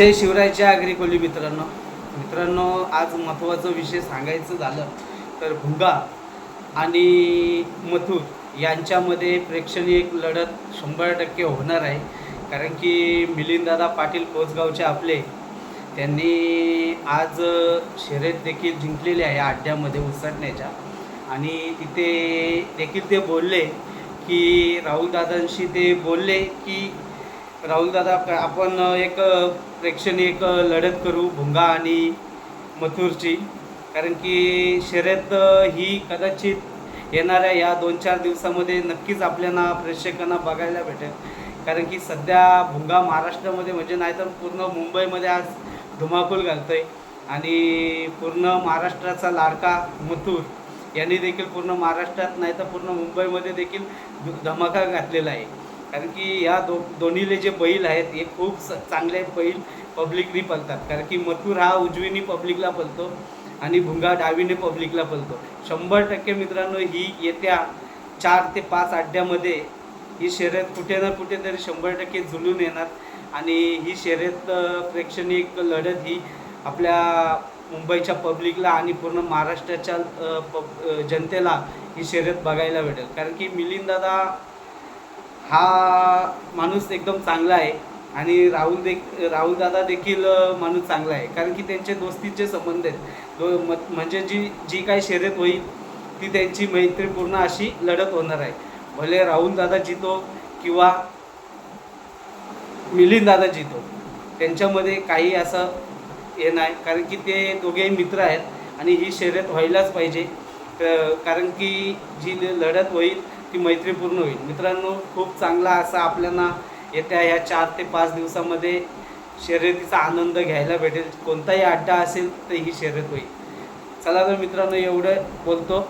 जय शिवरायच्या जय आगरी कोली मित्रांनो. मित्रांनो आज महत्त्वाचा विषय सांगायचं झालं तर भुंगा आणि मथुर यांच्यामध्ये प्रेक्षणीय एक लढत शंभर टक्के होणार आहे. कारण की मिलिंददादा पाटील कोसगावचे आपले त्यांनी आज शर्यत देखील जिंकलेली आहे आड्ड्यामध्ये उसटण्याच्या. आणि तिथे देखील ते बोलले की राहुलदादांशी ते बोलले की राहुल दादा आपण एक प्रेक्षणीय एक लढत करू भुंगा आणि मथुरची. कारण की शर्यत ही कदाचित येणाऱ्या या दोन चार दिवसामध्ये नक्कीच आपल्याला प्रेक्षकांना बघायला भेटेल. कारण की सध्या भुंगा महाराष्ट्रामध्ये म्हणजे नाही तर पूर्ण मुंबईमध्ये आज धुमाकूल घालतोय. आणि पूर्ण महाराष्ट्राचा लाडका मथुर यांनी देखील पूर्ण महाराष्ट्रात नाही तर पूर्ण मुंबईमध्ये देखील धमाका घातलेला आहे. कारण की या दो दोन्हीले जे बैल आहेत हे खूप चांगले बैल पब्लिकनी पलतात कारण की मथुर हा उजवीनी पब्लिकला पलतो आणि भुंगा डावीने पब्लिकला पलतो शंभर टक्के मित्रांनो ही येत्या चार ते पाच अड्ड्यामध्ये ही शर्यत कुठे ना कुठेतरी शंभर टक्के जुलून येणार. आणि ही शर्यत प्रेक्षणीय लढत ही आपल्या मुंबईच्या पब्लिकला आणि पूर्ण महाराष्ट्राच्या पब जनतेला ही शर्यत बघायला भेटेल. कारण की मिलिंददादा हा माणूस एकदम चांगला आहे. आणि राहुल देख राहुलदादा देखील माणूस चांगला आहे. कारण की त्यांचे दोस्तीचे संबंध आहेत. दो म्हणजे जी जी काही शर्यत होईल ती त्यांची मैत्रीपूर्ण अशी लढत होणार आहे. भले राहुलदादा जितो किंवा मिलिंददादा जितो त्यांच्यामध्ये काही असं हे नाही. कारण की ते दोघेही मित्र आहेत आणि ही शर्यत व्हायलाच पाहिजे. कारण की जी ल- लढत होईल ती मैत्रीपूर्ण होईल. मित्रांनो खूप चांगला असा आपल्याला येत्या ह्या चार ते पाच दिवसामध्ये शर्यतीचा आनंद घ्यायला भेटेल. कोणताही अड्डा असेल तर ही शर्यत होईल. चला तर मित्रांनो एवढं बोलतो.